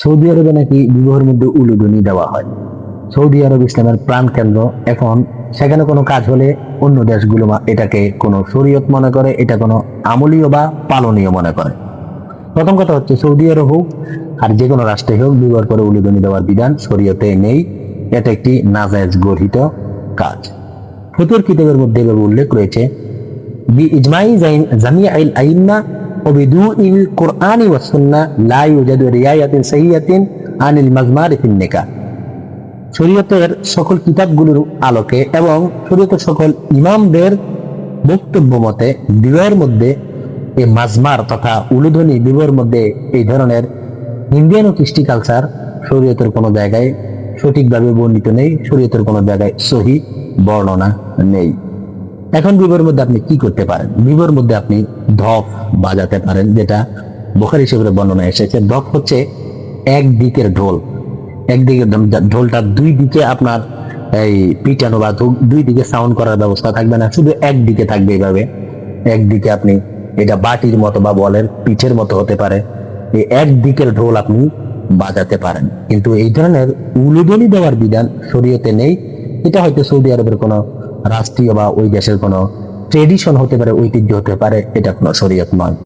Saudi আরবে নাকি বিবাহের মধ্যে উলুদনি দেওয়া হয়। সৌদি আরব ইসলামের প্রাণকেন্দ্র, এখন সেখানে কোনো কাজ হলে অন্য দেশগুলো এটাকে কোনো শরীয়ত মনে করে, এটা কোনো আমলীয় বা পালনীয় মনে করে। প্রথম কথা হচ্ছে সৌদি আরব হোক, আর যে কোনো রাষ্ট্রে হোক বিবাহ পরে উলুদনি দেওয়ার বিধান শরীয়তে নেই। এটা একটি নাজায়জ গঠিত কাজ। ফতুর কিতাবের মধ্যে এভাবে উল্লেখ রয়েছে, বি ইজমাই জামিয়া وبضوء القرآن والسنة لا يوجد رعاية صحيحة عن المزمار في النكاح শরীয়তের সকল কিতাবগুলোর আলোকে এবং শরীয়তের সকল ইমামদের বক্তব্য মতে বিবাহের মধ্যে এই মাজমার তথা উলুধ্বনি বিবাহের মধ্যে এই ধরনের ইন্ডিয়ান ও কৃষ্টি কালচার শরীয়তের কোনো জায়গায় সঠিকভাবে বর্ণিত নেই শরীয়তের কোনো জায়গায় সহি বর্ণনা নেই এখন বিবর মধ্যে আপনি কি করতে পারেন? বিবর মধ্যে আপনি ধপ বাজাতে পারেন, যেটা বোখারি হিসেবে বর্ণনা এসেছে। ধপ হচ্ছে এক দিকের ঢোল। একদিকে ঢোলটা দুই দিকে আপনার এই পিটানো বা দুই দিকে সাউন্ড করার ব্যবস্থা থাকবে না, শুধু একদিকে থাকবে এইভাবে একদিকে আপনি এটা বাটির মতো বা বলের পিঠের মতো হতে পারে। এই এক দিকের ঢোল আপনি বাজাতে পারেন। কিন্তু এই ধরনের উলুদনি দেওয়ার বিধান শরীয়তে নেই। এটা হয়তো সৌদি আরবের কোনো রাষ্ট্রীয় বা ওই দেশের কোনো ট্রেডিশন হতে পারে, ঐতিহ্য হতে পারে, এটা কোনো শরীয়ত নয়।